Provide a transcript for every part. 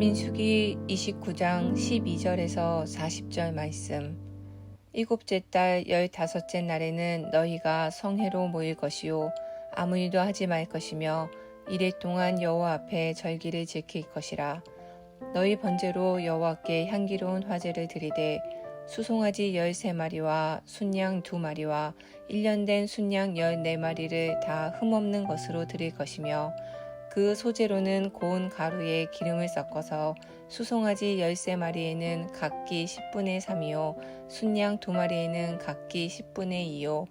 민수기 29장 12절에서 40절 말씀. 일곱째 달 열다섯째 날에는 너희가 성회로 모일 것이요 아무 일도 하지 말 것이며 이래 동안 여호와 앞에 절기를 지킬 것이라. 너희 번제로 여호와께 향기로운 화제를 드리되 수송아지 열세 마리와 순양 두 마리와 일년 된 순양 열네 마리를 다 흠없는 것으로 드릴 것이며 그 소재로는 고운 가루에 기름을 섞어서 수송아지 열세 마리에는 각기 10분의 3이요 순양 두 마리에는 각기 10분의 2요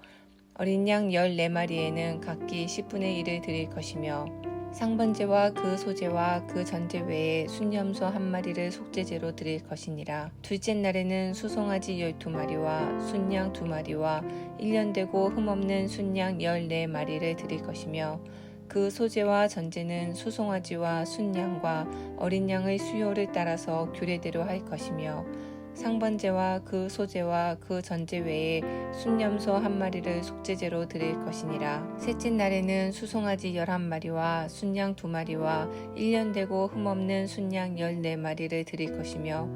어린 양 열네 마리에는 각기 10분의 1을 드릴 것이며 상번제와 그 소재와 그 전제 외에 순염소 한 마리를 속죄제로 드릴 것이니라. 둘째 날에는 수송아지 열두 마리와 순양 두 마리와 일년 되고 흠없는 순양 열네 마리를 드릴 것이며 그 소재와 전제는 수송아지와 순양과 어린 양의 수요를 따라서 규례대로 할 것이며 상번제와 그 소재와 그 전제 외에 순염소 한 마리를 속죄제로 드릴 것이니라. 셋째 날에는 수송아지 열한 마리와 순양 두 마리와 일년 되고 흠없는 순양 열네 마리를 드릴 것이며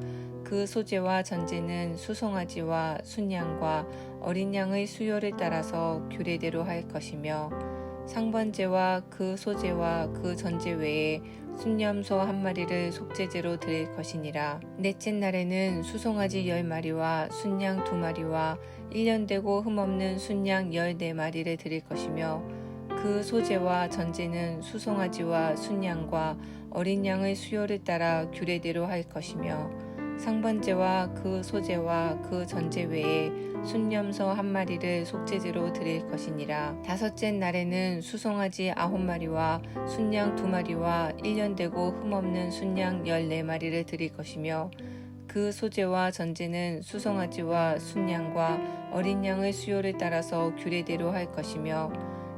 그 소재와 전제는 수송아지와 순양과 어린 양의 수요를 따라서 규례대로 할 것이며 상번제와 그 소재와 그 전제 외에 순념소 한 마리를 속죄제로 드릴 것이니라. 넷째 날에는 수송아지 열 마리와 순양 두 마리와 일년 되고 흠없는 순양 열네 마리를 드릴 것이며 그 소재와 전제는 수송아지와 순양과 어린 양의 수요를 따라 규례대로 할 것이며 상번제와 그 소재와 그 전제 외에 순념소 한 마리를 속죄제로 드릴 것이니라. 다섯째 날에는 수송아지 아홉 마리와 순양 두 마리와 일년 되고 흠없는 순양 열네 마리를 드릴 것이며 그 소재와 전제는 수송아지와 순양과 어린 양의 수요를 따라서 규례대로 할 것이며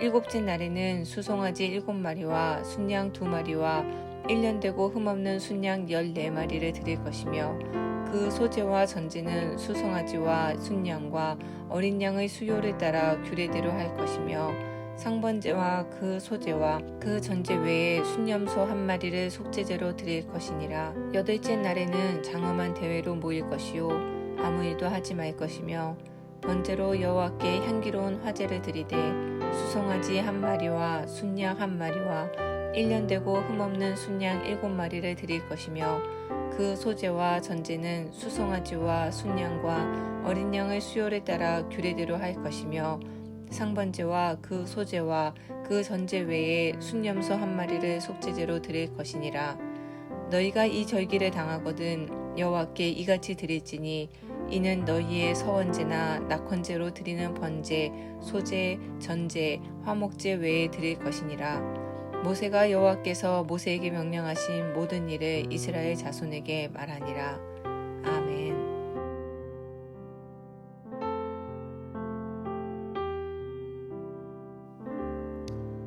일곱째 날에는 수송아지 일곱 마리와 순양 두 마리와 일년 되고 흠없는 순양 열네 마리를 드릴 것이며 그 소재와 전제는 수송아지와 순양과 어린 양의 수요를 따라 규례대로 할 것이며 상번제와 그 소재와 그 전제 외에 순념소 한 마리를 속죄제로 드릴 것이니라. 여덟째 날에는 장엄한 대회로 모일 것이요. 아무 일도 하지 말 것이며 번제로 여호와께 향기로운 화제를 드리되 수송아지 한 마리와 순양 한 마리와 일년 되고 흠없는 순양 일곱 마리를 드릴 것이며 그 소재와 전제는 수송아지와 순양과 어린 양의 수요를 따라 규례대로 할 것이며 상번제와 그 소재와 그 전제 외에 순념소 한 마리를 속죄제로 드릴 것이니라. 너희가 이 절기를 당하거든 여호와께 이같이 드릴지니 이는 너희의 서원제나 낙헌제로 드리는 번제, 소제, 전제, 화목제 외에 드릴 것이니라. 모세가 여호와께서 모세에게 명령하신 모든 일을 이스라엘 자손에게 말하니라. 아멘.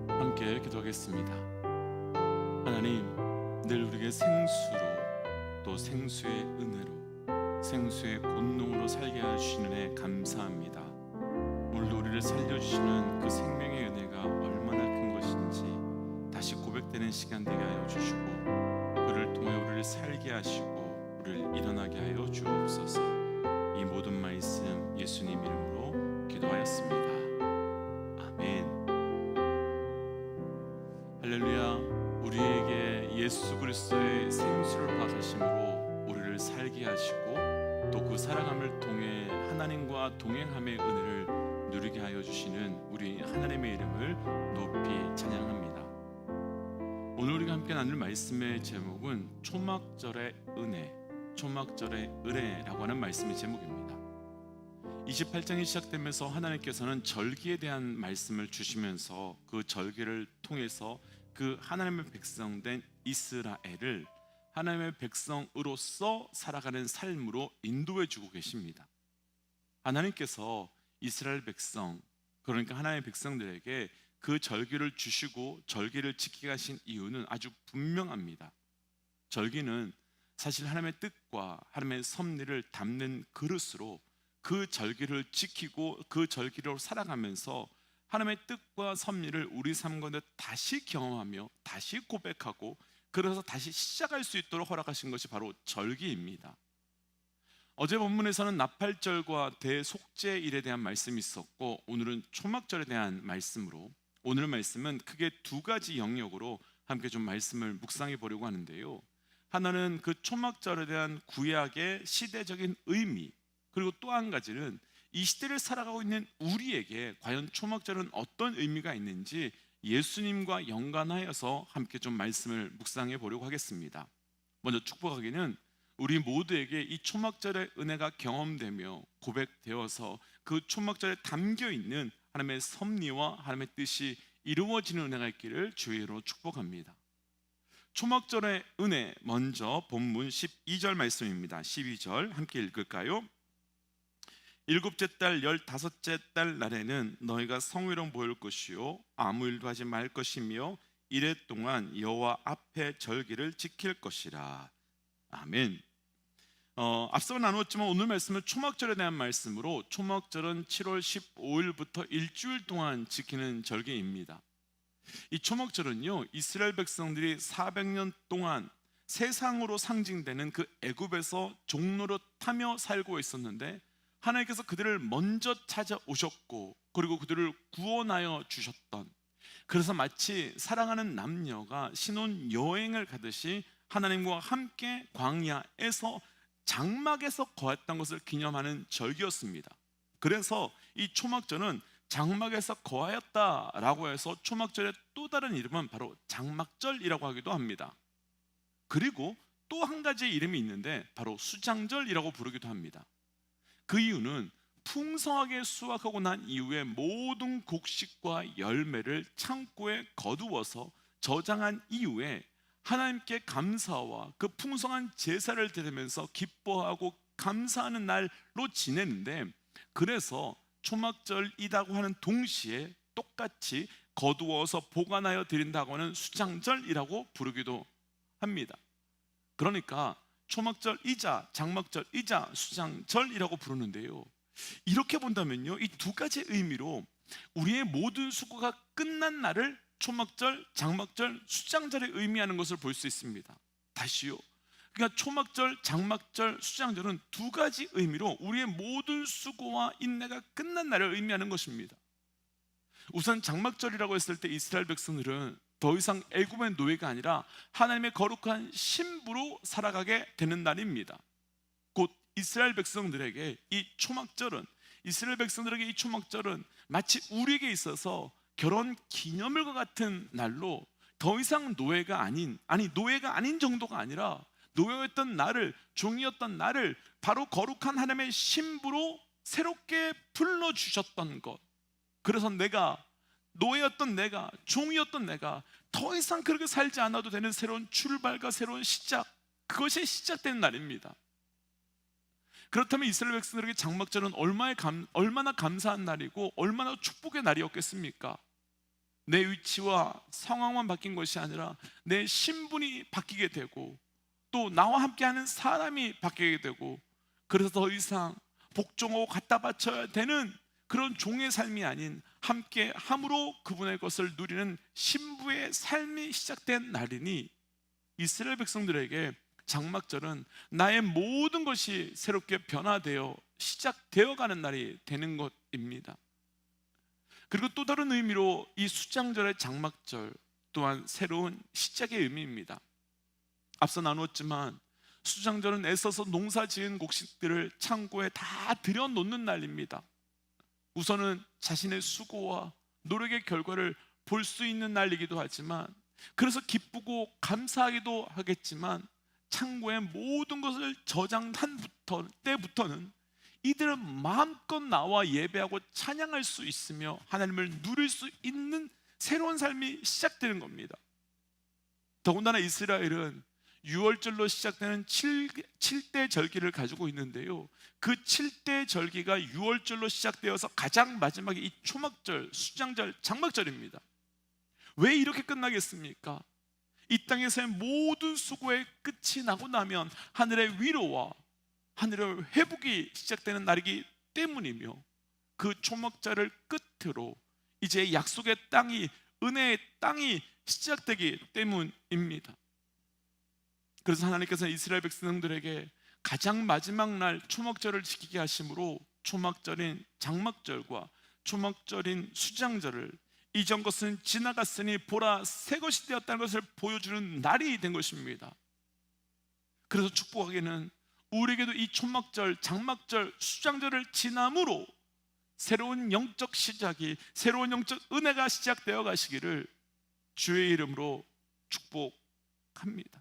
함께 기도하겠습니다. 하나님, 늘 우리에게 생수로 또 생수의 은혜로 생수의 본능으로 살게 하시는 애 감사합니다. 오늘도 우리를 살려주시는 그 생명의 은혜가 얼마나 큰 것인지 다시 고백되는 시간 되게 하여 주시고 그를 통해 우리를 살게 하시고 우리를 일어나게 하여 주옵소서. 이 모든 말씀 예수님 이름으로 기도하였습니다. 아멘. 할렐루야 우리에게 예수 그리스도의 생수를 받으심으로 우리를 살게 하시고 또그 살아감을 통해 하나님과 동행함의 은혜를 누리게 하여 주시는 우리 하나님의 이름을 높이 찬양합니다. 오늘 우리가 함께 나눌 말씀의 제목은 초막절의 은혜, 초막절의 은혜라고 하는 말씀의 제목입니다. 28장이 시작되면서 하나님께서는 절기에 대한 말씀을 주시면서 그 절기를 통해서 그 하나님의 백성된 이스라엘을 하나님의 백성으로서 살아가는 삶으로 인도해 주고 계십니다. 하나님께서 이스라엘 백성 그러니까 하나님의 백성들에게 그 절기를 주시고 절기를 지키게 하신 이유는 아주 분명합니다. 절기는 사실 하나님의 뜻과 하나님의 섭리를 담는 그릇으로 그 절기를 지키고 그 절기로 살아가면서 하나님의 뜻과 섭리를 우리 삶 가운데 다시 경험하며 다시 고백하고 그래서 다시 시작할 수 있도록 허락하신 것이 바로 절기입니다. 어제 본문에서는 나팔절과 대속죄일에 대한 말씀이 있었고 오늘은 초막절에 대한 말씀으로 오늘 말씀은 크게 두 가지 영역으로 함께 좀 말씀을 묵상해 보려고 하는데요. 하나는 그 초막절에 대한 구약의 시대적인 의미 그리고 또 한 가지는 이 시대를 살아가고 있는 우리에게 과연 초막절은 어떤 의미가 있는지 예수님과 연관하여서 함께 좀 말씀을 묵상해 보려고 하겠습니다. 먼저 축복하기는 우리 모두에게 이 초막절의 은혜가 경험되며 고백되어서 그 초막절에 담겨 있는 하나님의 섭리와 하나님의 뜻이 이루어지는 은혜가 있기를 주의로 축복합니다. 초막절의 은혜 먼저 본문 12절 말씀입니다. 12절 함께 읽을까요? 일곱째 달 열다섯째 달 날에는 너희가 성회로 모일 것이요 아무 일도 하지 말 것이며 이래 동안 여호와 앞에 절기를 지킬 것이라. 아멘. 어, 앞서 나누었지만 오늘 말씀은 초막절에 대한 말씀으로 초막절은 7월 15일부터 일주일 동안 지키는 절기입니다. 이 초막절은요 이스라엘 백성들이 400년 동안 세상으로 상징되는 그 애굽에서 종로로 타며 살고 있었는데 하나님께서 그들을 먼저 찾아오셨고 그리고 그들을 구원하여 주셨던 그래서 마치 사랑하는 남녀가 신혼 여행을 가듯이 하나님과 함께 광야에서 장막에서 거했던 것을 기념하는 절기였습니다. 그래서 이 초막절은 장막에서 거하였다라고 해서 초막절의 또 다른 이름은 바로 장막절이라고 하기도 합니다. 그리고 또 한 가지 이름이 있는데 바로 수장절이라고 부르기도 합니다. 그 이유는 풍성하게 수확하고 난 이후에 모든 곡식과 열매를 창고에 거두어서 저장한 이후에 하나님께 감사와 그 풍성한 제사를 드리면서 기뻐하고 감사하는 날로 지내는데 그래서 초막절이라고 하는 동시에 똑같이 거두어서 보관하여 드린다고 하는 수장절이라고 부르기도 합니다. 그러니까 초막절이자 장막절이자 수장절이라고 부르는데요. 이렇게 본다면요, 이 두 가지 의미로 우리의 모든 수고가 끝난 날을 초막절, 장막절, 수장절에 의미하는 것을 볼 수 있습니다. 다시요. 그러니까 초막절, 장막절, 수장절은 두 가지 의미로 우리의 모든 수고와 인내가 끝난 날을 의미하는 것입니다. 우선 장막절이라고 했을 때 이스라엘 백성들은 더 이상 애굽의 노예가 아니라 하나님의 거룩한 신부로 살아가게 되는 날입니다. 곧 이스라엘 백성들에게 이 초막절은 이스라엘 백성들에게 이 초막절은 마치 우리에게 있어서 결혼 기념일과 같은 날로 더 이상 노예가 아닌 아니 노예가 아닌 정도가 아니라 노예였던 나를 종이었던 나를 바로 거룩한 하나님의 신부로 새롭게 불러 주셨던 것. 그래서 내가 노예였던 내가 종이었던 내가 더 이상 그렇게 살지 않아도 되는 새로운 출발과 새로운 시작 그것이 시작되는 날입니다. 그렇다면 이스라엘 백성들에게 장막절은 감, 얼마나 감사한 날이고 얼마나 축복의 날이었겠습니까? 내 위치와 상황만 바뀐 것이 아니라 내 신분이 바뀌게 되고 또 나와 함께하는 사람이 바뀌게 되고 그래서 더 이상 복종하고 갖다 바쳐야 되는 그런 종의 삶이 아닌 함께 함으로 그분의 것을 누리는 신부의 삶이 시작된 날이니 이스라엘 백성들에게 장막절은 나의 모든 것이 새롭게 변화되어 시작되어 가는 날이 되는 것입니다. 그리고 또 다른 의미로 이 수장절의 장막절 또한 새로운 시작의 의미입니다. 앞서 나누었지만 수장절은 애써서 농사 지은 곡식들을 창고에 다 들여놓는 날입니다. 우선은 자신의 수고와 노력의 결과를 볼 수 있는 날이기도 하지만 그래서 기쁘고 감사하기도 하겠지만 창고에 모든 것을 저장한 부터, 때부터는 이들은 마음껏 나와 예배하고 찬양할 수 있으며 하나님을 누릴 수 있는 새로운 삶이 시작되는 겁니다. 더군다나 이스라엘은 6월절로 시작되는 7, 칠대 절기를 가지고 있는데요. 그 7대 절기가 6월절로 시작되어서 가장 마지막에 이 초막절, 수장절, 장막절입니다. 왜 이렇게 끝나겠습니까? 이 땅에서의 모든 수고의 끝이 나고 나면 하늘의 위로와 하늘의 회복이 시작되는 날이기 때문이며 그 초막절을 끝으로 이제 약속의 땅이 은혜의 땅이 시작되기 때문입니다. 그래서 하나님께서 이스라엘 백성들에게 가장 마지막 날 초막절을 지키게 하심으로 초막절인 장막절과 초막절인 수장절을 이전 것은 지나갔으니 보라 새 것이 되었다는 것을 보여주는 날이 된 것입니다. 그래서 축복하기는 우리에게도 이 초막절, 장막절, 수장절을 지남으로 새로운 영적 시작이 새로운 영적 은혜가 시작되어 가시기를 주의 이름으로 축복합니다.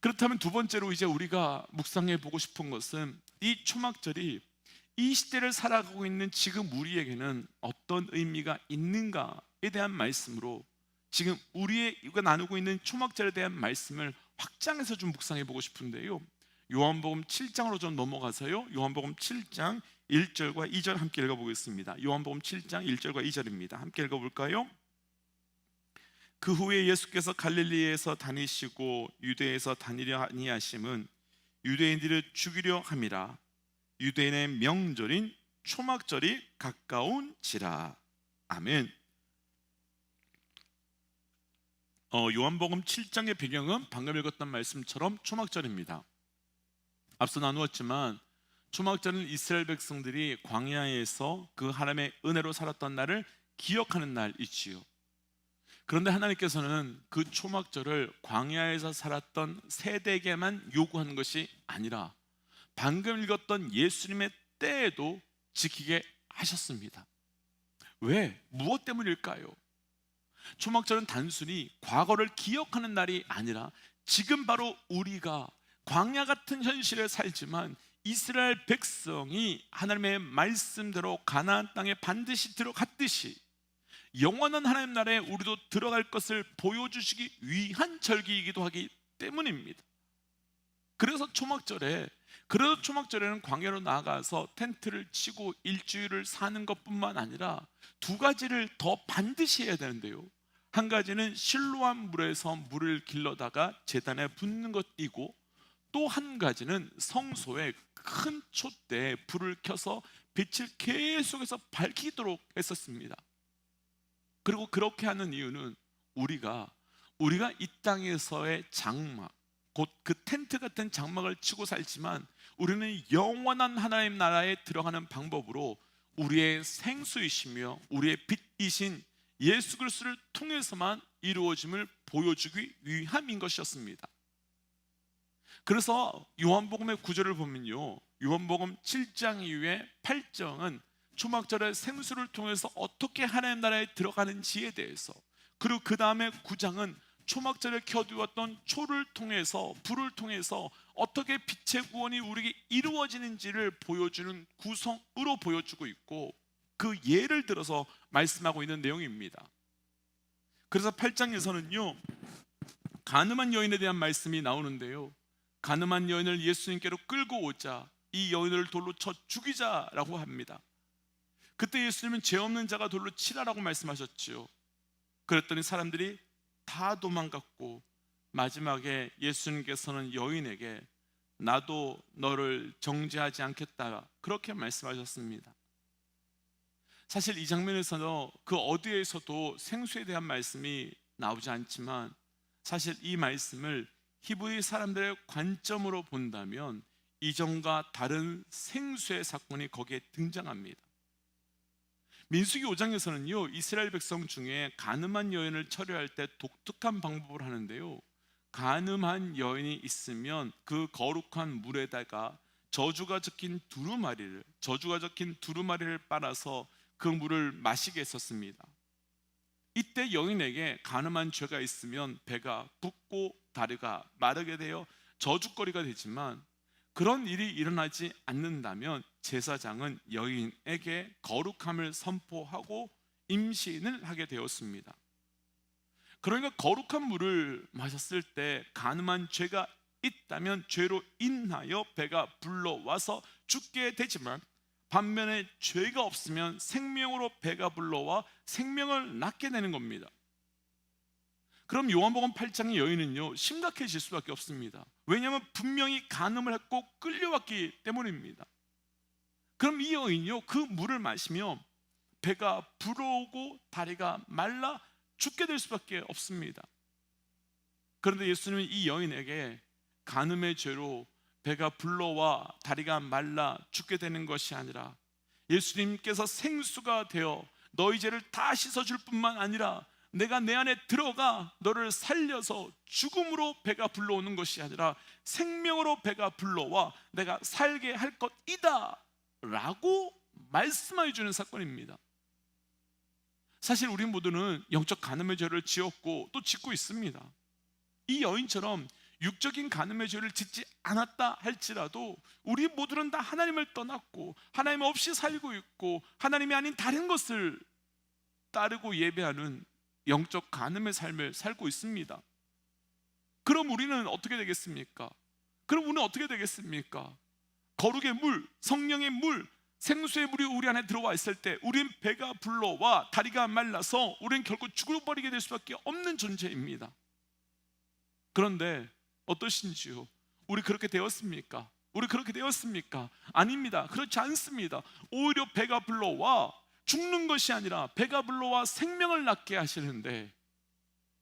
그렇다면 두 번째로 이제 우리가 묵상해 보고 싶은 것은 이 초막절이 이 시대를 살아가고 있는 지금 우리에게는 어떤 의미가 있는가에 대한 말씀으로 지금 우리가 나누고 있는 초막절에 대한 말씀을 확장해서 좀 묵상해 보고 싶은데요. 요한복음 7장으로 좀 넘어가서요. 요한복음 7장 1절과 2절 함께 읽어보겠습니다. 요한복음 7장 1절과 2절입니다. 함께 읽어볼까요? 그 후에 예수께서 갈릴리에서 다니시고 유대에서 다니려 아니하심은 유대인들을 죽이려 함이라 유대인의 명절인 초막절이 가까운지라 아멘. 어, 요한복음 7장의 배경은 방금 읽었던 말씀처럼 초막절입니다. 앞서 나누었지만 초막절은 이스라엘 백성들이 광야에서 그 하나님의 은혜로 살았던 날을 기억하는 날이지요. 그런데 하나님께서는 그 초막절을 광야에서 살았던 세대에게만 요구하는 것이 아니라 방금 읽었던 예수님의 때에도 지키게 하셨습니다. 왜? 무엇 때문일까요? 초막절은 단순히 과거를 기억하는 날이 아니라 지금 바로 우리가 광야 같은 현실에 살지만 이스라엘 백성이 하나님의 말씀대로 가나안 땅에 반드시 들어갔듯이 영원한 하나님 나라에 우리도 들어갈 것을 보여주시기 위한 절기이기도 하기 때문입니다. 그래서 초막절에 그래서 초막절에는 광야로 나가서 텐트를 치고 일주일을 사는 것뿐만 아니라 두 가지를 더 반드시 해야 되는데요. 한 가지는 실로한 물에서 물을 길러다가 제단에 붓는 것이고 또 한 가지는 성소에 큰 촛대에 불을 켜서 빛을 계속해서 밝히도록 했었습니다. 그리고 그렇게 하는 이유는 우리가 우리가 이 땅에서의 장막 곧 그 텐트 같은 장막을 치고 살지만 우리는 영원한 하나님 나라에 들어가는 방법으로 우리의 생수이시며 우리의 빛이신 예수 그리스도를 통해서만 이루어짐을 보여주기 위함인 것이었습니다. 그래서 요한복음의 구절을 보면요. 요한복음 7장 이후에 8장은 초막절의 생수를 통해서 어떻게 하나님 나라에 들어가는지에 대해서 그리고 그 다음에 9장은 초막절에 켜두었던 초를 통해서 불을 통해서 어떻게 빛의 구원이 우리에게 이루어지는지를 보여주는 구성으로 보여주고 있고 그 예를 들어서 말씀하고 있는 내용입니다. 그래서 8장에서는요 가늠한 여인에 대한 말씀이 나오는데요. 가늠한 여인을 예수님께로 끌고 오자 이 여인을 돌로 쳐 죽이자라고 합니다. 그때 예수님은 죄 없는 자가 돌로 치라라고 말씀하셨지요. 그랬더니 사람들이 다 도망갔고 마지막에 예수님께서는 여인에게 나도 너를 정죄하지 않겠다 그렇게 말씀하셨습니다. 사실 이 장면에서는 그 어디에서도 생수에 대한 말씀이 나오지 않지만 사실 이 말씀을 히브리 사람들의 관점으로 본다면 이전과 다른 생수의 사건이 거기에 등장합니다. 민수기 5장에서는요 이스라엘 백성 중에 가늠한 여인을 처리할 때 독특한 방법을 하는데요. 가늠한 여인이 있으면 그 거룩한 물에다가 저주가 적힌 두루마리를 저주가 적힌 두루마리를 빨아서 그 물을 마시게 했었습니다. 이때 여인에게 가늠한 죄가 있으면 배가 붓고 다리가 마르게 되어 저주거리가 되지만 그런 일이 일어나지 않는다면 제사장은 여인에게 거룩함을 선포하고 임신을 하게 되었습니다. 그러니까 거룩한 물을 마셨을 때 가늠한 죄가 있다면 죄로 인하여 배가 불러와서 죽게 되지만 반면에 죄가 없으면 생명으로 배가 불러와 생명을 낳게 되는 겁니다. 그럼 요한복음 8장의 여인은요 심각해질 수밖에 없습니다. 왜냐하면 분명히 간음을 했고 끌려왔기 때문입니다. 그럼 이 여인이요 그 물을 마시며 배가 불어오고 다리가 말라 죽게 될 수밖에 없습니다. 그런데 예수님은 이 여인에게 간음의 죄로 배가 불러와 다리가 말라 죽게 되는 것이 아니라 예수님께서 생수가 되어 너희 죄를 다 씻어줄 뿐만 아니라 내가 내 안에 들어가 너를 살려서 죽음으로 배가 불러오는 것이 아니라 생명으로 배가 불러와 내가 살게 할 것이다 라고 말씀해 주는 사건입니다 사실 우리 모두는 영적 간음의 죄를 지었고 또 짓고 있습니다 이 여인처럼 육적인 간음의 죄를 짓지 않았다 할지라도 우리 모두는 다 하나님을 떠났고 하나님 없이 살고 있고 하나님이 아닌 다른 것을 따르고 예배하는 영적 간음의 삶을 살고 있습니다. 그럼 우리는 어떻게 되겠습니까? 그럼 우리는 어떻게 되겠습니까? 거룩의 물, 성령의 물, 생수의 물이 우리 안에 들어와 있을 때 우린 배가 불러와 다리가 말라서 우리는 결국 죽어버리게 될 수밖에 없는 존재입니다. 그런데 어떠신지요? 우리 그렇게 되었습니까? 우리 그렇게 되었습니까? 아닙니다. 그렇지 않습니다. 오히려 배가 불러와 죽는 것이 아니라 배가 불러와 생명을 낳게 하시는데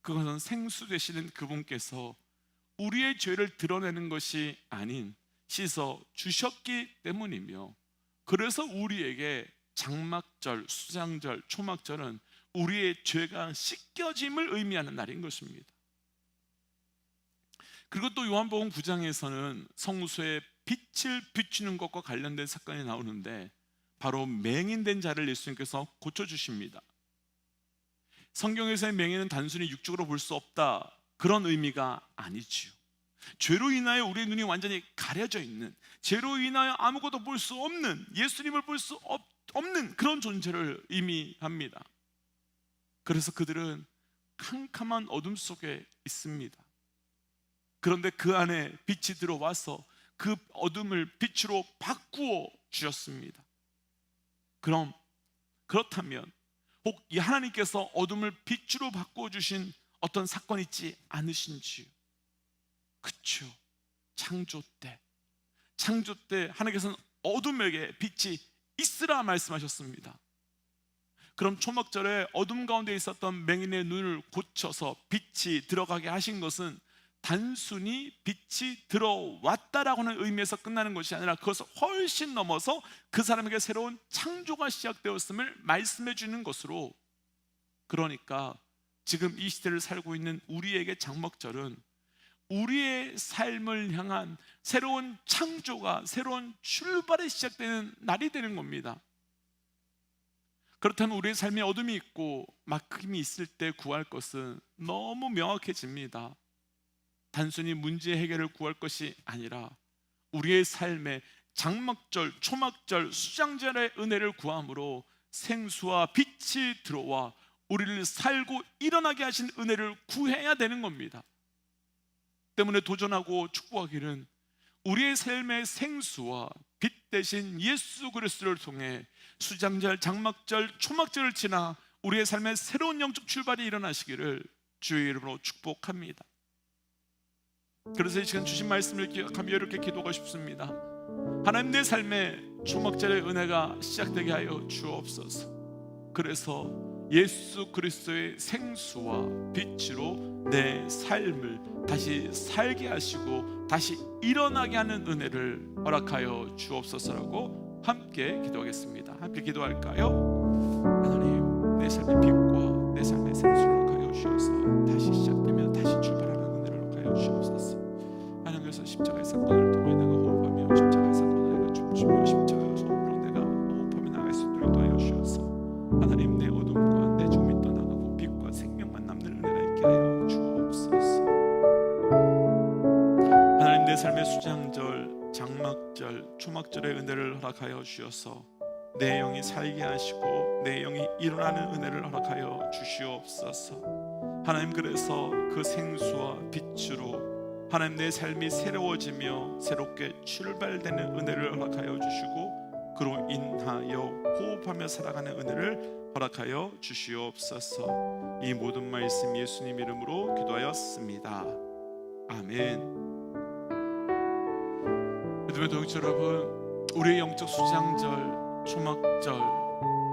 그것은 생수 되시는 그분께서 우리의 죄를 드러내는 것이 아닌 씻어 주셨기 때문이며 그래서 우리에게 장막절, 수장절, 초막절은 우리의 죄가 씻겨짐을 의미하는 날인 것입니다. 그리고 또 요한복음 9장에서는 성수의 빛을 비추는 것과 관련된 사건이 나오는데 바로 맹인된 자를 예수님께서 고쳐 주십니다. 성경에서의 맹인은 단순히 육적으로 볼 수 없다 그런 의미가 아니지요. 죄로 인하여 우리의 눈이 완전히 가려져 있는 죄로 인하여 아무것도 볼 수 없는 예수님을 볼 수 없는 그런 존재를 의미합니다. 그래서 그들은 캄캄한 어둠 속에 있습니다. 그런데 그 안에 빛이 들어와서 그 어둠을 빛으로 바꾸어 주셨습니다. 그럼 그렇다면 혹이 하나님께서 어둠을 빛으로 바꾸어 주신 어떤 사건 있지 않으신지요? 창조 때 창조 때 하나님께서는 어둠에게 빛이 있으라 말씀하셨습니다. 그럼 초막절에 어둠 가운데 있었던 맹인의 눈을 고쳐서 빛이 들어가게 하신 것은 단순히 빛이 들어왔다라고는 의미에서 끝나는 것이 아니라 그것을 훨씬 넘어서 그 사람에게 새로운 창조가 시작되었음을 말씀해 주는 것으로 그러니까 지금 이 시대를 살고 있는 우리에게 장막절은 우리의 삶을 향한 새로운 창조가 새로운 출발이 시작되는 날이 되는 겁니다. 그렇다면 우리의 삶에 어둠이 있고 막힘이 있을 때 구할 것은 너무 명확해집니다. 단순히 문제 해결을 구할 것이 아니라 우리의 삶에 장막절, 초막절, 수장절의 은혜를 구함으로 생수와 빛이 들어와 우리를 살고 일어나게 하신 은혜를 구해야 되는 겁니다. 때문에 도전하고 축복하기는 우리의 삶의 생수와 빛 대신 예수 그리스도를 통해 수장절, 장막절, 초막절을 지나 우리의 삶의 새로운 영적 출발이 일어나시기를 주의 이름으로 축복합니다. 그래서 이 시간 주신 말씀을 기억하며 이렇게 기도하고 싶습니다. 하나님 내 삶에 초막절의 은혜가 시작되게 하여 주옵소서. 그래서 예수 그리스도의 생수와 빛으로 내 삶을 다시 살게 하시고 다시 일어나게 하는 은혜를 허락하여 주옵소서라고 함께 기도하겠습니다. 함께 기도할까요? 하나님 내 삶의 빛 내 삶의 수장절, 장막절, 초막절의 은혜를 허락하여 주셔서 내 영이 살게 하시고 내 영이 일어나는 은혜를 허락하여 주시옵소서. 하나님 그래서 그 생수와 빛으로 하나님 내 삶이 새로워지며 새롭게 출발되는 은혜를 허락하여 주시고 그로 인하여 호흡하며 살아가는 은혜를 허락하여 주시옵소서. 이 모든 말씀 예수님 이름으로 기도하였습니다. 아멘. 믿음의 동지 여러분, 우리의 영적 수장절, 초막절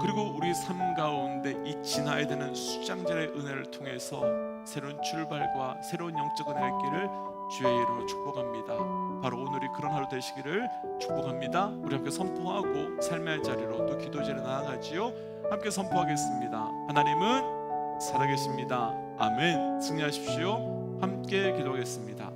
그리고 우리 삶 가운데 이 지나야 되는 수장절의 은혜를 통해서 새로운 출발과 새로운 영적 은혜의 길을 주의 이름으로 축복합니다. 바로 오늘이 그런 하루 되시기를 축복합니다. 우리 함께 선포하고 삶의 자리로 또 기도제로 나아가지요. 함께 선포하겠습니다. 하나님은 살아계십니다. 아멘. 승리하십시오. 함께 기도하겠습니다.